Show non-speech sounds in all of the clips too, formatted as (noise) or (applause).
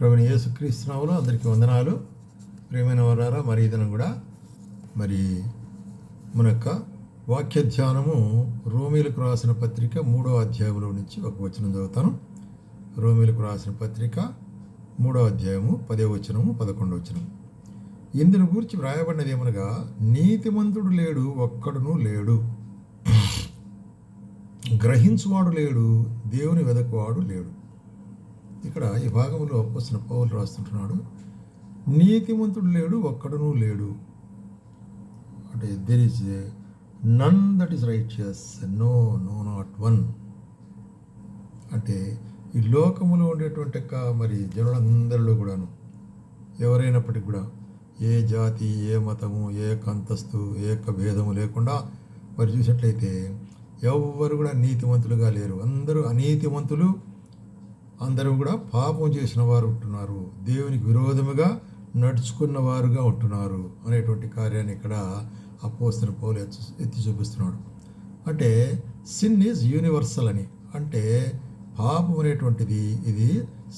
ప్రభుని యేసుక్రీస్తునాములు అందరికీ వందనాలు. ప్రేమైన వారారా మరి ఇదనం కూడా మరి మన యొక్క వాక్య ధ్యానము రోమిలకు రాసిన పత్రిక మూడో అధ్యాయంలో నుంచి ఒక వచనం చదువుతాను. రోమిలకు రాసిన పత్రిక మూడో అధ్యాయము పదే వచనము పదకొండో వచనము. ఇందును గురించి వ్రాయబడినది ఏమనగా నీతిమంతుడు లేడు ఒక్కడును లేడు. గ్రహించువాడు లేడు దేవుని వెదకువాడు లేడు. ఇక్కడ ఈ భాగంలో అపోసిన పౌలు రాస్తుంటున్నాడు నీతిమంతుడు లేడు ఒక్కడనూ లేడు. అంటే there is none that is righteous no no not one అంటే ఈ లోకములో ఉండేటువంటి యొక్క మరి జనులందరిలో కూడాను ఎవరైనప్పటికీ కూడా ఏ జాతి ఏ మతము ఏ అంతస్తు ఏ యొక్క భేదము లేకుండా మరి చూసినట్లయితే ఎవ్వరు కూడా నీతిమంతులుగా లేరు. అందరూ అనీతిమంతులు అందరూ కూడా పాపం చేసిన వారు ఉంటున్నారు. దేవునికి విరోధముగా నడుచుకున్న వారుగా ఉంటున్నారు అనేటువంటి కార్యాన్ని ఇక్కడ అపోస్తున్న పౌలు ఎత్తి ఎత్తి చూపిస్తున్నాడు. అంటే సిన్ ఈజ్ యూనివర్సల్ అని. అంటే పాపం అనేటువంటిది ఇది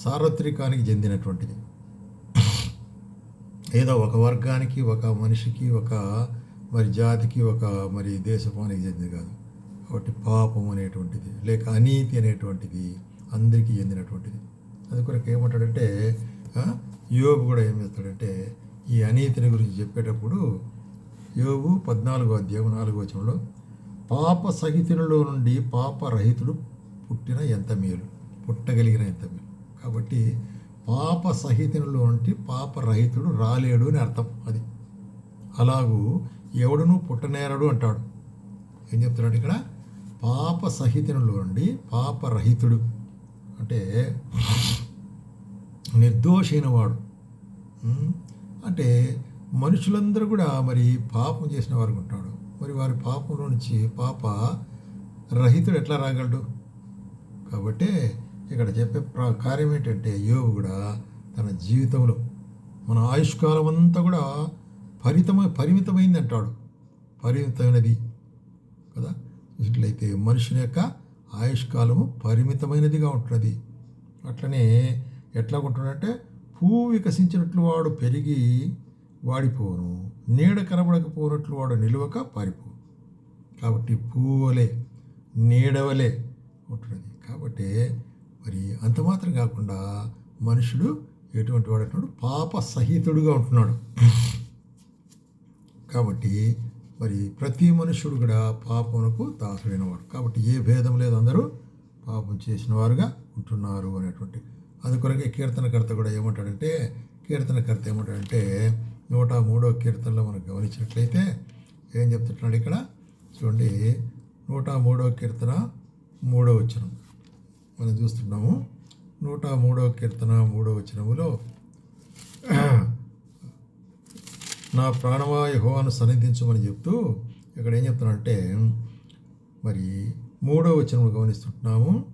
సార్వత్రికానికి చెందినటువంటిది. ఏదో ఒక వర్గానికి ఒక మనిషికి ఒక మరి జాతికి ఒక మరి దేశపానికి చెందింది కాదు. కాబట్టి పాపం అనేటువంటిది లేక అనీతి అనేటువంటిది అందరికీ చెందినటువంటిది. అది కొరకు ఏమంటాడంటే యోగు యోబు కూడా ఏం చేస్తాడంటే ఈ అనీతిని గురించి చెప్పేటప్పుడు యోబు పద్నాలుగో అధ్యాయం నాలుగో వచనంలో పాప సహితులలో నుండి పాప రహితుడు పుట్టిన ఎంత మేలు పుట్టగలిగిన ఎంత మేలు. కాబట్టి పాప సహితులలో నుండి పాప రహితుడు రాలేడు అని అర్థం అది. అలాగూ ఎవడును పుట్టనేరడు అంటాడు. ఏం చెప్తున్నాడు ఇక్కడ? పాప సహితునిలో నుండి పాప రహితుడు. అంటే నిర్దోషైన వాడు. అంటే మనుషులందరూ కూడా మరి పాపం చేసిన వారు ఉంటాడు. మరి వారి పాపంలో నుంచి పాప రహితుడు ఎట్లా రాగలడు? కాబట్టి ఇక్కడ చెప్పే ప్రా కార్యం ఏంటంటే యోగు కూడా తన జీవితంలో మన ఆయుష్కాలం అంతా కూడా పరితమ పరిమితమైంది అంటాడు పరిమితమైనది. కదా? ఇట్లయితే మనుషుని యొక్క ఆయుష్కాలము పరిమితమైనదిగా ఉంటున్నది అట్లనే ఎట్లా ఉంటున్నట్టే పువ్వు వికసించినట్లు వాడు పెరిగి వాడిపోను. నీడ కనబడకపోనట్లు వాడు నిలువక పారిపో కాబట్టి పువ్వులే నీడవలే ఉంటున్నది కాబట్టి మరి అంత మాత్రం కాకుండా మనుషుడు ఎటువంటి వాడు అంటున్నాడు? పాప సహితుడుగా ఉంటున్నాడు. కాబట్టి మరి ప్రతి మనుషుడు కూడా పాపమునకు దాసుడైనవాడు. కాబట్టి ఏ భేదం లేదు అందరూ పాపం చేసిన వారుగా ఉంటున్నారు అనేటువంటి. అందుకొరకే కీర్తనకర్త కూడా ఏమంటాడంటే కీర్తనకర్త ఏమంటాడంటే నూట మూడో కీర్తనలో మనం గమనించినట్లయితే ఏం చెప్తున్నాడు ఇక్కడ? చూడండి నూట మూడో కీర్తన మూడో వచనం. మనం చూస్తున్నాము. నూట మూడో కీర్తన మూడో వచనములో నా ప్రాణమా యెహోవాను సన్నిధించమని చెప్తూ ఇక్కడ ఏం చెప్తున్నానంటే మరి మూడో వచనము గమనిస్తుంటున్నాము.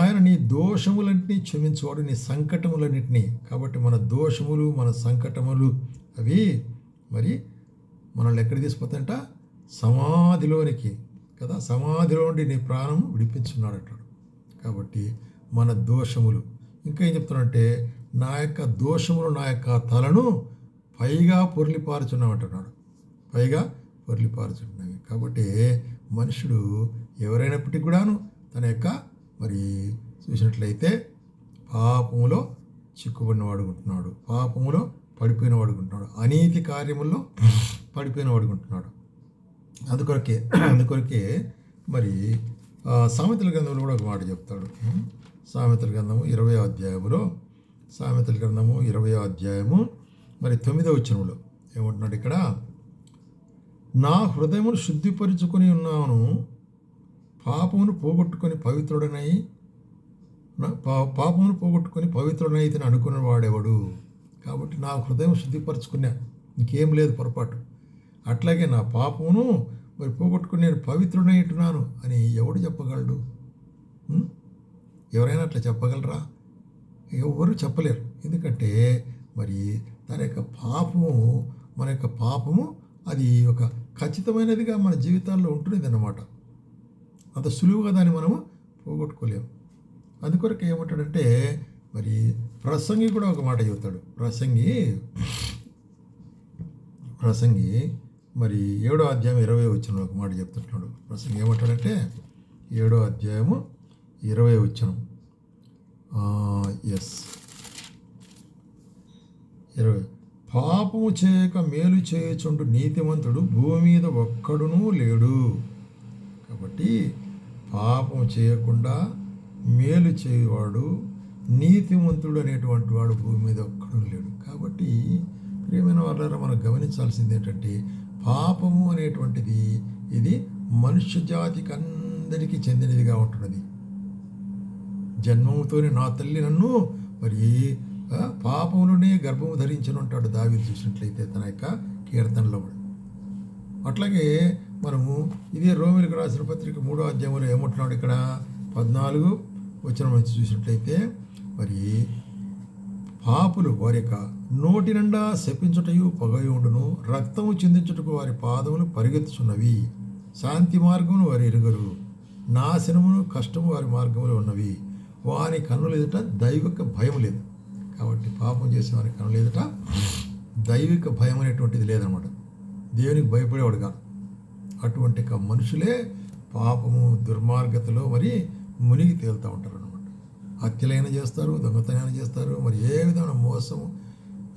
ఆయన నీ దోషములన్నింటినీ క్షమించువాడు నీ సంకటములన్నింటినీ. కాబట్టి మన దోషములు మన సంకటములు అవి మరి మనల్ని ఎక్కడ తీసుకుపోతాయంట? సమాధిలోనికి కదా? సమాధిలో నుండి నీ ప్రాణం విడిపించున్నాడు అంటాడు కాబట్టి మన దోషములు. ఇంకా ఏం చెప్తున్నాడంటే నా యొక్క దోషములు నా యొక్క తలను పైగా పొర్లిపారుచున్నామంటున్నాడు పైగా పొర్లిపారుచున్నవి కాబట్టి మనుషుడు ఎవరైనప్పటికీ కూడాను తన యొక్క మరి చూసినట్లయితే పాపములో చిక్కుబడిన వాడుకుంటున్నాడు పాపములో పడిపోయిన వాడుకుంటున్నాడు అనీతి కార్యముల్లో పడిపోయిన వాడుకుంటున్నాడు అందుకొరకే అందుకొరకే మరి సామెతల గ్రంథంలో కూడా ఒక మాట చెప్తాడు. సామెతల గ్రంథము ఇరవై అధ్యాయములో సామెతల గ్రంథము ఇరవై అధ్యాయము మరి తొమ్మిదవ వచనంలో ఏమంటున్నాడు ఇక్కడ? నా హృదయమును శుద్ధిపరుచుకొని ఉన్నాను పాపమును పోగొట్టుకొని పవిత్రుడనై పా- పాపమును పోగొట్టుకొని పవిత్రుడనైతే అనుకున్న వాడేవాడు? కాబట్టి నా హృదయం శుద్ధిపరచుకున్నా. ఇంకేం లేదు పొరపాటు. అట్లాగే నా పాపమును మరి పోగొట్టుకుని నేను పవిత్రుడైంటున్నాను అని ఎవడు చెప్పగలడు? ఎవరైనా అట్లా చెప్పగలరా? ఎవరు చెప్పలేరు. ఎందుకంటే మరి తన యొక్క పాపము మన యొక్క పాపము అది ఒక ఖచ్చితమైనదిగా మన జీవితాల్లో ఉంటున్నది అన్నమాట అంత సులువుగా దాన్ని మనము పోగొట్టుకోలేము. అందుకొరకు ఏమంటాడంటే మరి ప్రసంగి కూడా ఒక మాట చెబుతాడు. ప్రసంగి ప్రసంగి మరి ఏడో అధ్యాయం ఇరవై వచ్చిన ఒక మాట చెప్తున్నాడు ప్రసంగి ఏమంటాడంటే ఏడో అధ్యాయము ఇరవై వచ్చిన ఎస్ ఇరవై. పాపము చేయక మేలు చేయుచుండు నీతిమంతుడు భూమి మీద ఒక్కడునూ లేడు. కాబట్టి పాపం చేయకుండా మేలు చేయువాడు నీతిమంతుడు అనేటువంటి వాడు భూమి మీద ఒక్కడు లేడు. కాబట్టి ప్రియమైన వాళ్ళారా మనం గమనించాల్సింది ఏంటంటే పాపము అనేటువంటిది ఇది మనుష్య జాతికి అందరికీ చెందినదిగా ఉంటున్నది. జన్మముతోనే నా తల్లి నన్ను మరి పాపములోనే గర్భము ధరించను ఉంటాడు దావి చూసినట్లయితే తన యొక్క కీర్తనలో కూడా. అట్లాగే మనము ఇదే రోమిలకు రాసిన పత్రిక మూడో అధ్యాయంలో ఏమంటున్నాడు ఇక్కడ? పద్నాలుగు వచ్చిన నుంచి చూసినట్లయితే మరి పాపులు వారి యొక్క నోటి నిండా శపించుటయు ఉండును రక్తము చెందించుటకు వారి పాదములు పరిగెత్తుచున్నవి శాంతి మార్గమును వారి ఎరుగరు నాశనమును కష్టము వారి మార్గములు ఉన్నవి వారి కన్నులు ఎదుట దైవిక భయం లేదు. కాబట్టి పాపం చేసే వారి లేదట. దైవిక భయం అనేటువంటిది లేదనమాట. దేవునికి భయపడేవాడు కాదు. అటువంటి మనుషులే పాపము దుర్మార్గతలో మరి మునిగి తేలుతూ ఉంటారు అనమాట హత్యలైనా చేస్తారు దొంగతనైనా చేస్తారు మరి ఏ విధమైన మోసము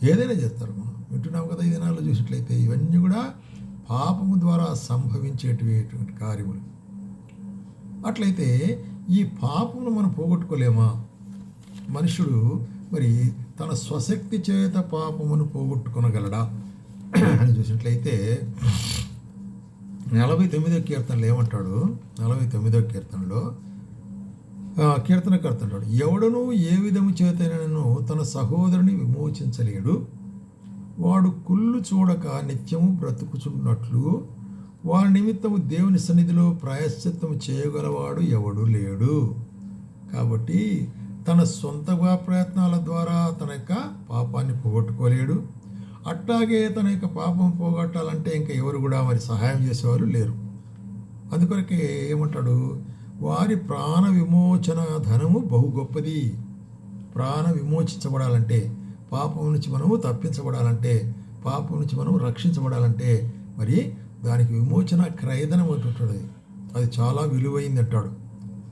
ఏదైనా చేస్తారు. మనం వింటున్నాం కదా ఈ దినాల్లో చూసినట్లయితే ఇవన్నీ కూడా పాపము ద్వారా సంభవించేటువంటి కార్యములు. అట్లయితే ఈ పాపమును మనం పోగొట్టుకోలేమా? మనుషుడు మరి తన స్వశక్తి చేత పాపమును పోగొట్టుకునగలడా? అని చూసినట్లయితే నలభై తొమ్మిదో కీర్తనలో ఏమంటాడు? నలభై తొమ్మిదో కీర్తనలో కీర్తనకర్త అంటాడు ఎవడను ఏ విధము చేతనను తన సహోదరుని విమోచించలేడు. వాడు కుళ్ళు చూడక నిత్యము బ్రతుకుచున్నట్లు. వారి నిమిత్తము దేవుని సన్నిధిలో ప్రాయశ్చిత్తము చేయగలవాడు ఎవడు లేడు. కాబట్టి తన సొంతగా ప్రయత్నాల ద్వారా తన యొక్క పాపాన్ని పోగొట్టుకోలేడు. అట్లాగే తన యొక్క పాపం పోగొట్టాలంటే ఇంకా ఎవరు కూడా మరి సహాయం చేసేవారు లేరు. అందుకొరకే ఏమంటాడు? వారి ప్రాణ విమోచన ధనము బహు గొప్పది. ప్రాణ విమోచించబడాలంటే పాపం నుంచి మనము తప్పించబడాలంటే పాపం నుంచి మనము రక్షించబడాలంటే మరి దానికి విమోచన క్రయధనం ఒకటి ఉంటుంది. అది చాలా విలువైంది అంటాడు.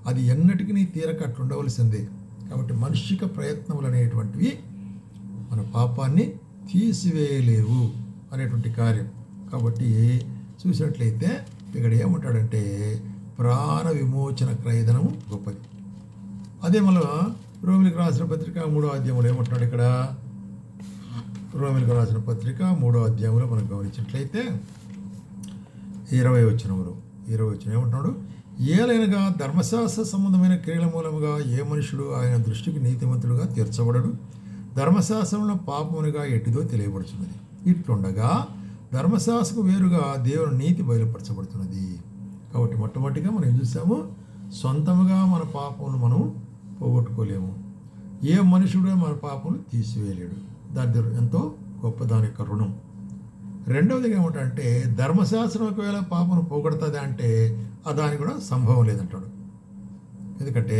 అది ఎన్నటికీ నీ తీరక అట్లుండవలసిందే. కాబట్టి మనుషిక ప్రయత్నములు అనేటువంటివి మన పాపాన్ని తీసివేయలేవు అనేటువంటి కార్యం. కాబట్టి చూసినట్లయితే ఇక్కడ ఏమంటాడంటే ప్రాణ విమోచన క్రయధనము గొప్పది. అదే మళ్ళీ రోమిలకు రాసిన పత్రిక మూడో అధ్యాయంలో ఏమంటున్నాడు ఇక్కడ? రోమిలకు రాసిన పత్రిక మూడో అధ్యాయంలో మనం గమనించినట్లయితే ఇరవై వచ్చినములు ఇరవై వచ్చిన ఏమంటున్నాడు? ఏలైనగా ధర్మశాస్త్ర సంబంధమైన క్రియల మూలముగా ఏ మనుషుడు ఆయన దృష్టికి నీతిమంతుడుగా తీర్చబడడు? ధర్మశాస్త్రంలో పాపమునిగా ఎట్టిదో తెలియబడుతున్నది ఇట్లుండగా ధర్మశాస్త్రకు వేరుగా దేవుని నీతి బయలుపరచబడుతున్నది. కాబట్టి మొట్టమొదటిగా మనం ఏం చూసాము సొంతముగా మన పాపమును మనం పోగొట్టుకోలేము. ఏ మనుషుడు మన పాపమును తీసివేయలేడు. దాని ఎంతో గొప్ప దాని యొక్క రుణం. రెండవది ఏమిటంటే ధర్మశాస్త్రం ఒకవేళ పాపను పోగొడుతుంది అంటే దానికి కూడా సంభవం లేదంటాడు. ఎందుకంటే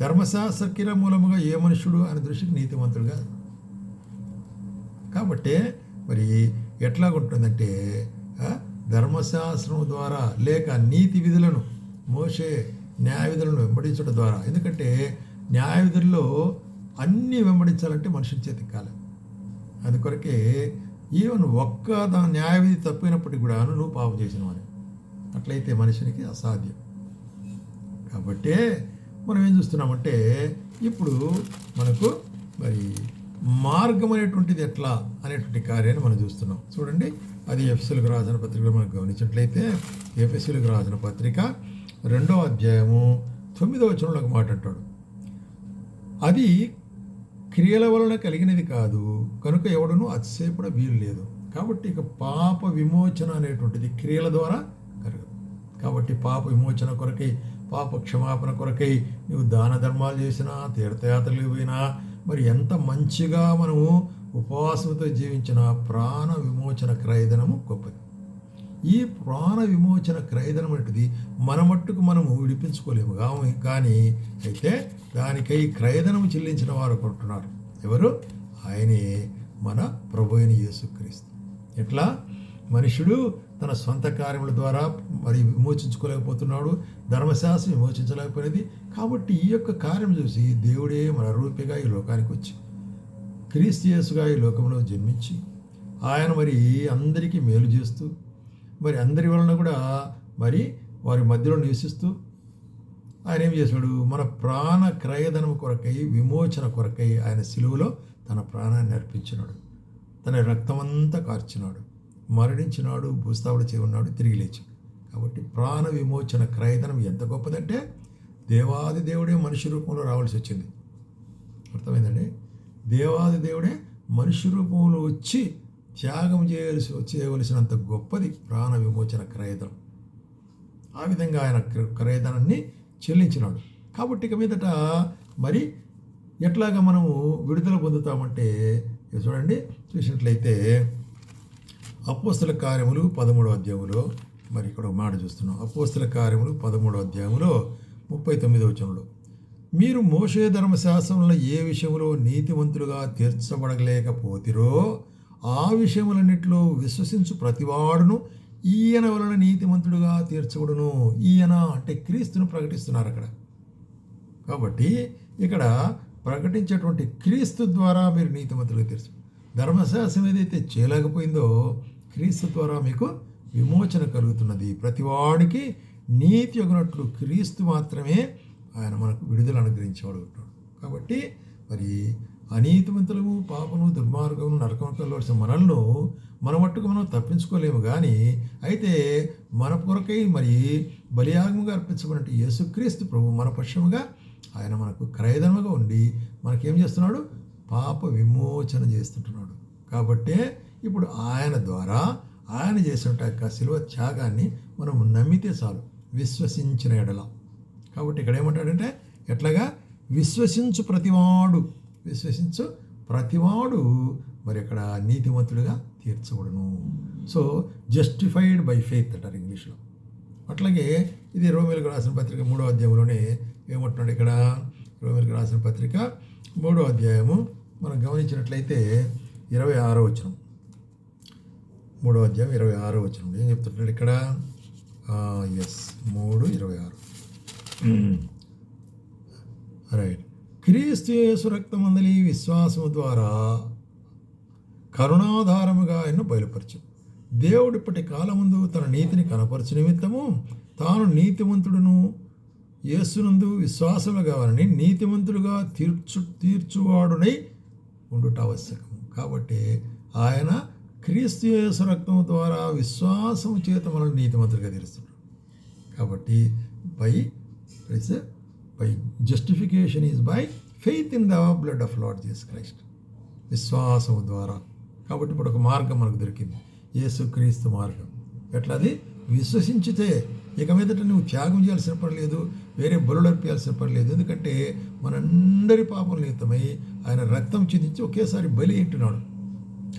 ధర్మశాస్త్ర కిర మూలముగా ఏ మనుషుడు అనే దృష్టికి నీతిమంతుడుగా కాబట్టి మరి ఎట్లాగుంటుందంటే ఆ, ధర్మశాస్త్రం ద్వారా లేక నీతి విధులను మోసే న్యాయ విధులను వెంబడించడం ద్వారా. ఎందుకంటే న్యాయ విధుల్లో అన్నీ వెంబడించాలంటే మనుషుల చేతికి కాలేదు అందుకొరకే ఈవెన్ ఒక్క దాని న్యాయవిధి తప్పినప్పటికి తప్పినప్పటికీ కూడా నువ్వు పాపం చేసినవాని అట్లయితే మనిషినికి అసాధ్యం. కాబట్టి మనం ఏం చూస్తున్నామంటే ఇప్పుడు మనకు మరి మార్గం అనేటువంటిది ఎట్లా అనేటువంటి కార్యాన్ని మనం చూస్తున్నాం. చూడండి అది ఎఫ్ఎస్ఎల్కి రాసిన పత్రికలో మనం గమనించినట్లయితే ఎఫ్ఎస్ఎల్కి రాసిన పత్రిక రెండో అధ్యాయము తొమ్మిదో వచనంలో ఒక మాట అంటాడు. అది క్రియల వలన కలిగినది కాదు. కనుక ఎవడను అతిశయపడ వీలు లేదు. కాబట్టి ఇక పాప విమోచన అనేటువంటిది క్రియల ద్వారా కలగదు. కాబట్టి పాప విమోచన కొరకై పాప క్షమాపణ కొరకై నువ్వు దాన ధర్మాలు చేసినా తీర్థయాత్రలు పోయినా మరి ఎంత మంచిగా మనము ఉపవాసంతో జీవించిన ప్రాణ విమోచన క్రయదనము గొప్పది. ఈ ప్రాణ విమోచన క్రయదనం అనేది మన మట్టుకు మనము విడిపించుకోలేము. కానీ అయితే దానికై క్రయధనం చెల్లించిన వారు కొంటున్నారు ఎవరు? ఆయనే మన ప్రభు అయిన యేసుక్రీస్తు. ఎట్లా? మనుషుడు తన సొంత కార్యముల ద్వారా మరి విమోచించుకోలేకపోతున్నాడు ధర్మశాస్త్రం విమోచించలేకపోయినది. కాబట్టి ఈ యొక్క కార్యం చూసి దేవుడే మన రూపిగా ఈ లోకానికి వచ్చి క్రీస్తు ఈ లోకంలో జన్మించి ఆయన మరి అందరికీ మేలు చేస్తూ మరి అందరి వలన కూడా మరి వారి మధ్యలో నివసిస్తూ ఆయన ఏం చేశాడు? మన ప్రాణ క్రయధనం కొరకై విమోచన కొరకై ఆయన సిలువలో తన ప్రాణాన్ని అర్పించినాడు. తన రక్తమంతా కార్చినాడు. మరణించినాడు భూస్థావుడు చేయి ఉన్నాడు తిరిగి లేచాడు కాబట్టి ప్రాణ విమోచన క్రయధనం ఎంత గొప్పదంటే దేవాది దేవుడే మనిషి రూపంలో రావాల్సి వచ్చింది. అర్థమైందండి? దేవాది దేవుడే మనిషి రూపంలో వచ్చి త్యాగం చేయాల్సి చేయవలసినంత గొప్పది ప్రాణ విమోచన క్రయధనం. ఆ విధంగా ఆయన క్ర- క్రయధనాన్ని చెల్లించినాడు. కాబట్టి ఇక మీదట మరి ఎట్లాగా మనము విడుదల పొందుతామంటే చూడండి చూసినట్లయితే అపోస్తుల కార్యములు పదమూడో అధ్యాయంలో మరి ఇక్కడ ఒక మాట చూస్తున్నాం. అపోస్తుల కార్యములు పదమూడో అధ్యాయంలో ముప్పై తొమ్మిదో వచనంలో మీరు మోషే ధర్మశాస్త్రంలో ఏ విషయంలో నీతివంతులుగా తీర్చబడలేకపోతిరో ఆ విషయములన్నిటిలో విశ్వసించు ప్రతివాడును ఈయన వలన నీతిమంతుడుగా తీర్చబడును. ఈయన అంటే క్రీస్తును ప్రకటిస్తున్నారు అక్కడ. కాబట్టి ఇక్కడ ప్రకటించేటువంటి క్రీస్తు ద్వారా మీరు నీతిమంతులుగా తీర్చు ధర్మశాస్త్రం ఏదైతే చేయలేకపోయిందో క్రీస్తు ద్వారా మీకు విమోచన కలుగుతున్నది. ప్రతివాడికి నీతి యొగినట్లు క్రీస్తు మాత్రమే ఆయన మనకు విడుదల అనుగ్రహించేవాడు. కాబట్టి మరి అనీతిమంతులము పాపము దుర్మార్గము నరకంలోసిన మనల్ని మన మట్టుకు మనం తప్పించుకోలేము కానీ అయితే మన కొరకై మరి బలియాగముగా అర్పించబడినట్టు యేసుక్రీస్తు ప్రభు మన పక్షముగా ఆయన మనకు క్రయధనముగా ఉండి మనకేం చేస్తున్నాడు? పాప విమోచన చేస్తుంటున్నాడు. కాబట్టే ఇప్పుడు ఆయన ద్వారా ఆయన చేసిన యొక్క శిలువ త్యాగాన్ని మనం నమ్మితే చాలు. విశ్వసించిన ఎడల. కాబట్టి ఇక్కడ ఏమంటాడంటే ఎట్లాగా? విశ్వసించు ప్రతివాడు. విశ్వసించు. ప్రతివాడు మరి అక్కడ నీతిమంతుడిగా తీర్చబడును. సో జస్టిఫైడ్ బై ఫెయిత్ అంటారు ఇంగ్లీష్లో. అట్లాగే ఇది రోమిలకు రాసిన పత్రిక మూడో అధ్యాయంలోనే ఏమంటున్నాడు ఇక్కడ? రోమిలకు రాసిన పత్రిక మూడో అధ్యాయము మనం గమనించినట్లయితే ఇరవై ఆరో వచనం. మూడో అధ్యాయం ఇరవై ఆరో వచనం. ఏం చెప్తున్నాడు ఇక్కడ? ఎస్ మూడు ఇరవై ఆరు. రైట్ క్రీస్తు యేసు రక్తమందలి విశ్వాసము ద్వారా కరుణాధారముగా ఆయన బయలుపరచు. దేవుడు ఇప్పటి కాలముందు తన నీతిని కనపరచు నిమిత్తము తాను నీతిమంతుడును యేసునందు విశ్వాసము కావాలని నీతిమంతుడుగా తీర్చు తీర్చువాడునై ఉండుట ఆవశ్యకం కాబట్టి ఆయన క్రీస్తు యేసు రక్తము ద్వారా విశ్వాసము చేత మనల్ని నీతిమంతులుగా తీరుస్తున్నాడు. కాబట్టి by by justification is by faith in the blood of Lord Jesus Christ విశ్వాసము ద్వారా. కాబట్టి ఇప్పుడు ఒక మార్గం మనకు దొరికింది. యేసుక్రీస్తు మార్గం. ఎట్లది విశ్వసించితే ఇక మీదట నువ్వు త్యాగం చేయాల్సిన పడలేదు వేరే బలులు అర్పించాల్సిన పడలేదు ఎందుకంటే మనందరి పాపం నిమిత్తమై ఆయన రక్తం చిందించి ఒకేసారి బలి ఇంటున్నాడు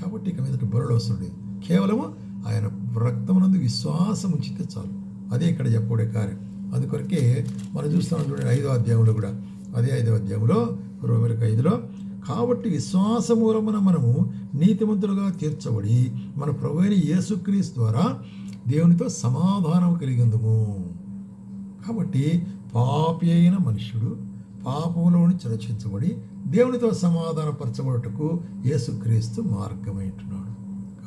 కాబట్టి ఇక మీదట బలుడు వస్తుండేది కేవలము ఆయన రక్తమునందు విశ్వాసం ఉంచితే చాలు. అదే ఇక్కడ చెప్పడే కార్యం. అందుకొరకే మనం చూస్తాం చూడండి ఐదో అధ్యాయంలో కూడా. అదే ఐదో అధ్యాయంలో రోమిలకు ఐదులో కాబట్టి విశ్వాస మూలమున మనము నీతిమంతులుగా తీర్చబడి మన ప్రభు యేసుక్రీస్ యేసుక్రీస్తు ద్వారా దేవునితో సమాధానం కలిగిందుము. కాబట్టి పాపి అయిన మనుష్యుడు పాపములోని నుంచి దేవునితో సమాధానపరచబడుటకు యేసుక్రీస్తు మార్గమైంటున్నాడు.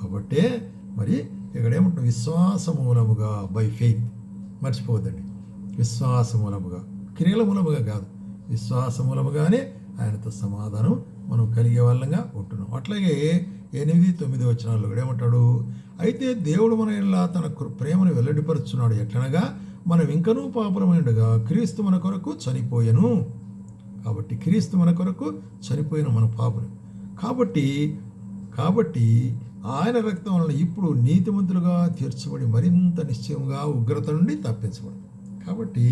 కాబట్టే మరి ఇక్కడ ఏమంటున్నాం విశ్వాస మూలముగా బై ఫెయిత్. మర్చిపోవద్దండి. విశ్వాసమూలముగా క్రియల మూలముగా కాదు. విశ్వాసమూలముగానే ఆయనతో సమాధానం మనం కలిగే వాళ్ళంగా ఉంటున్నాం. అట్లాగే ఎనిమిది తొమ్మిది వచనాల్లో కూడా ఏమంటాడు? అయితే దేవుడు మన ఇలా తన ప్రేమను వెల్లడిపరుచున్నాడు. ఎట్లనగా మనం ఇంకనూ పాపలమైనగా క్రీస్తు మన కొరకు చనిపోయెను. కాబట్టి క్రీస్తు మన కొరకు చనిపోయిన మన పాపలు. కాబట్టి కాబట్టి ఆయన రక్తం వలన ఇప్పుడు నీతిమంతులుగా తీర్చబడి మరింత నిశ్చయంగా ఉగ్రత నుండి తప్పించబడి. కాబట్టి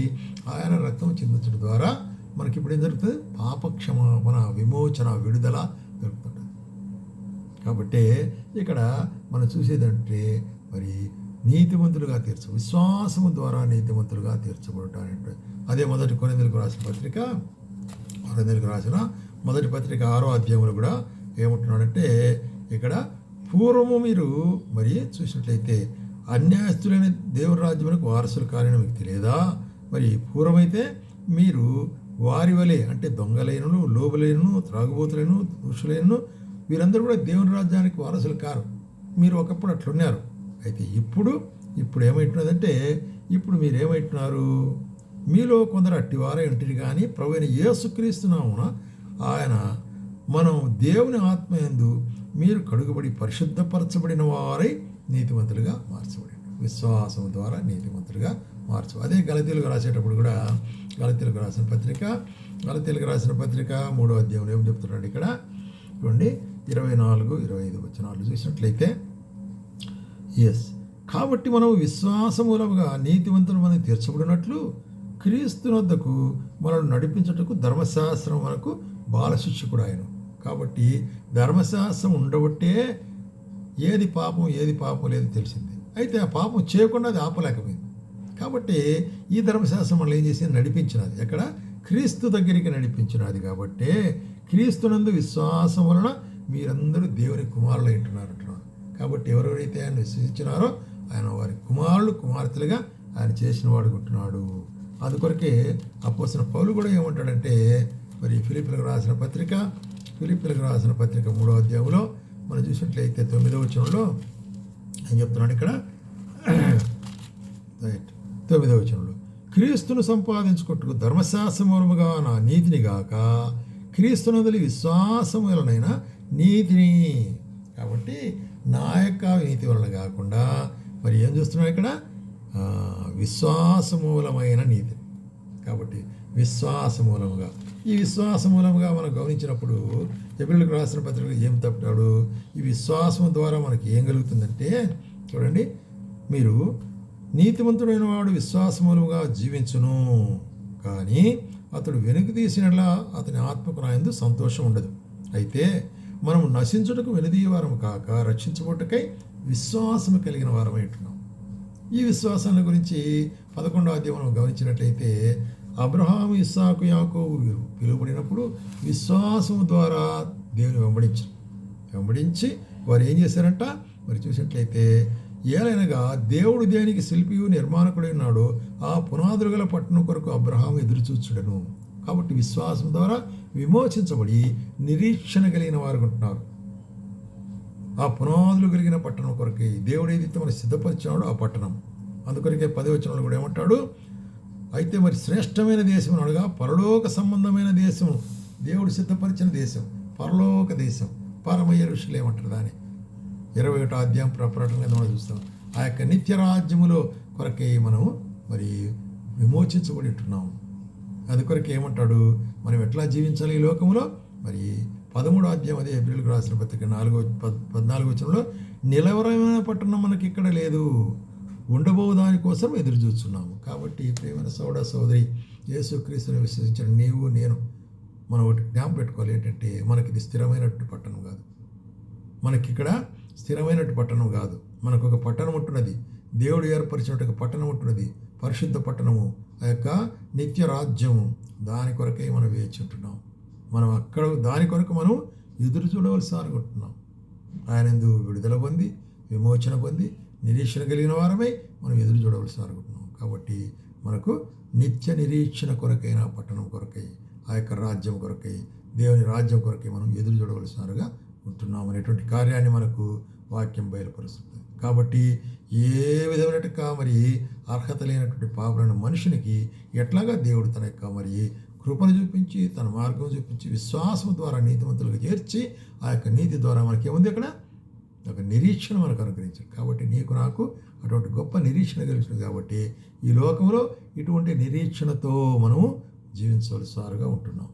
ఆయన రక్తం చిందించడం ద్వారా మనకి ఇప్పుడు ఏం జరుగుతుంది? పాపక్షమాపణ విమోచన విడుదల జరుగుతుంటుంది. కాబట్టి ఇక్కడ మనం చూసేదంటే మరి నీతిమంతులుగా తీర్చు విశ్వాసము ద్వారా నీతిమంతులుగా తీర్చబడటం అదే మొదటి కొరిందలకు రాసిన పత్రిక కొరందీలకు రాసిన మొదటి పత్రిక ఆరో అధ్యాయంలో కూడా ఏమంటున్నాడంటే ఇక్కడ పూర్వము మీరు మరి చూసినట్లయితే అన్యాయస్తులైన దేవుని రాజ్యములకు వారసులు కాలేని మీకు తెలియదా మరి పూర్వమైతే మీరు వారి వలె అంటే దొంగలైనను లోబులైనను త్రాగుబోతులైనను పురుషులైనను వీరందరూ కూడా దేవుని రాజ్యానికి వారసులు కారు. మీరు ఒకప్పుడు అట్లున్నారు. అయితే ఇప్పుడు ఇప్పుడు ఏమైంటున్నదంటే ఇప్పుడు మీరు మీలో కొందరు అట్టివారే ఉంటుంది కానీ ప్రభు అయిన యేసుక్రీస్తునామున ఆయన మనం దేవుని ఆత్మయందు మీరు కడుగుబడి పరిశుద్ధపరచబడిన వారై నీతిమంతులుగా మార్చబడి విశ్వాసం ద్వారా నీతిమంతులుగా మార్చు అదే గలతీలకు రాసేటప్పుడు కూడా గలతీలకు రాసిన పత్రిక గలతీలకు రాసిన పత్రిక మూడో అధ్యాయంలో ఏం చెప్తున్నాడు ఇక్కడ? చూడండి ఇరవై నాలుగు ఇరవై ఐదు వచనాలు చూసినట్లయితే ఎస్ కాబట్టి మనం విశ్వాసమూలముగా నీతివంతులు మనం తీర్చబడినట్లు క్రీస్తునొద్దకు మనల్ని నడిపించుటకు ధర్మశాస్త్రం మనకు బాలశిక్షకుడు ఆయన కాబట్టి ధర్మశాస్త్రం ఉండబట్టే ఏది పాపం ఏది పాపం లేదు తెలిసింది. అయితే ఆ పాపం చేయకుండా అది ఆపలేకపోయింది. కాబట్టి ఈ ధర్మశాస్త్రం మనల్ని ఏం చేసి నడిపించినది. ఎక్కడ? క్రీస్తు దగ్గరికి నడిపించినది కాబట్టి క్రీస్తునందు విశ్వాసం వలన మీరందరూ దేవుని కుమారులు అంటున్నారు అంటున్నారు. కాబట్టి ఎవరెవరైతే ఆయన విశ్వసించినారో ఆయన వారి కుమారులు కుమార్తెలుగా ఆయన చేసిన వాడు ఉంటున్నాడు అందుకొరకే అపోసిన పౌలు కూడా ఏమంటాడంటే మరి ఫిలిపిలకు రాసిన పత్రిక ఫిలిపిలకు రాసిన పత్రిక మూడో అధ్యాయంలో మనం చూసినట్లయితే తొమ్మిదో వచనంలో అని చెప్తున్నాడు ఇక్కడ? (clears throat) రైట్. తొమ్మిదో వచనంలో క్రీస్తును సంపాదించుకుంటూ ధర్మశాస్త్రమూలముగా నా నీతిని గాక క్రీస్తునందలి విశ్వాసములనైనా నీతిని. కాబట్టి నా యొక్క నీతి వలన కాకుండా మరి ఏం చూస్తున్నాడు ఇక్కడ? విశ్వాసమూలమైన నీతి. కాబట్టి విశ్వాసమూలముగా. ఈ విశ్వాసమూలముగా మనం గమనించినప్పుడు ఎపిలకు రాసిన పత్రిక ఏం తప్పుతాడు ఈ విశ్వాసం ద్వారా మనకి ఏం కలుగుతుందంటే చూడండి మీరు నీతివంతుడైన వాడు విశ్వాసమూలముగా జీవించును. కానీ అతడు వెనుక తీసినట్లా అతని ఆత్మకు నాయందు సంతోషం ఉండదు. అయితే మనం నశించుటకు వెనుదీయవారం కాక రక్షించబోటకై విశ్వాసము కలిగిన వారమై ఉంటున్నాం. ఈ విశ్వాసాల గురించి పదకొండో అధ్యాయం మనం గమనించినట్లయితే అబ్రహాం ఇస్సాకు యాకోబు వీరు పిలువబడినప్పుడు విశ్వాసం ద్వారా దేవుని వెంబడించారు వెంబడించి వారు ఏం చేశారంట? మరి చూసినట్లయితే ఏలైనగా దేవుడు దేనికి శిల్పియు నిర్మాణకుడైనాడు ఆ పునాదులు గల పట్టణం కొరకు అబ్రహాం ఎదురుచూచుడను కాబట్టి విశ్వాసం ద్వారా విమోచించబడి నిరీక్షణ కలిగిన వారు ఉంటున్నారు. ఆ పునాదులు కలిగిన పట్టణం కొరకే దేవుడు ఏదైతే మనం సిద్ధపరిచినాడో ఆ పట్టణం. అందుకొరకే పదవచనంలో కూడా ఏమంటాడు? అయితే మరి శ్రేష్టమైన దేశం అనగా పరలోక సంబంధమైన దేశం దేవుడు సిద్ధపరిచిన దేశం పరలోక దేశం పరమయ్య ఋషులు ఏమంటారు దాన్ని. ఇరవై ఒకటో అధ్యాయం ప్రకటన మనం చూస్తాం. ఆ యొక్క నిత్య రాజ్యములో కొరకే మనం మరి విమోచించబడి ఉంటున్నాము. అందుకొరకు ఏమంటాడు? మనం ఎట్లా జీవించాలి ఈ లోకంలో మరి పదమూడో అధ్యాయం అదే ఏప్రిల్కి రాసిన పత్రిక నాలుగో పద్ పద్నాలుగో వచనంలో నిలవరమైన పట్టణం మనకి ఇక్కడ లేదు. ఉండబో దానికోసం ఎదురు చూస్తున్నాము కాబట్టి ప్రేమైన సోడ సోదరి యేసుక్రీస్తుని విశ్వసించిన నీవు నేను మనం ఒకటి జ్ఞాపం పెట్టుకోవాలి. ఏంటంటే మనకి ఇది స్థిరమైనట్టు పట్టణం కాదు. మనకి ఇక్కడ స్థిరమైనట్టు పట్టణం కాదు. మనకు ఒక పట్టణం ఉంటున్నది. దేవుడు ఏర్పరిచినట్టు ఒక పట్టణం ఉంటున్నది. పరిశుద్ధ పట్టణము. ఆ యొక్క నిత్య రాజ్యము దాని కొరకే మనం వేచి ఉంటున్నాం. మనం అక్కడ దాని కొరకు మనం ఎదురు చూడవలసి అనుకుంటున్నాం. ఆయన ఎందు విడుదల పొంది విమోచన పొంది నిరీక్షణ కలిగిన వారమై మనం ఎదురు చూడవలసి అనుకుంటున్నాం కాబట్టి మనకు నిత్య నిరీక్షణ కొరకైన పట్టణం కొరకై ఆ యొక్క రాజ్యం కొరకై దేవుని రాజ్యం కొరకై మనం ఎదురు చూడవలసినారుగా ఉంటున్నాం అనేటువంటి కార్యాన్ని మనకు వాక్యం బయలుపరుస్తుంది. కాబట్టి ఏ విధమైనట్టుగా మరి అర్హత లేనటువంటి పాపలైన మనుషునికి ఎట్లాగా దేవుడు తన యొక్క మరి కృపను చూపించి తన మార్గం చూపించి విశ్వాసం ద్వారా నీతిమంతులకు చేర్చి ఆ యొక్క నీతి ద్వారా మనకేముంది అక్కడ ఒక నిరీక్షణ మనకు అనుగ్రహించాడు. కాబట్టి నీకు నాకు అటువంటి గొప్ప నిరీక్షణ కలిగించింది కాబట్టి ఈ లోకంలో ఇటువంటి నిరీక్షణతో మనము జీవించవలసారుగా ఉంటున్నాం.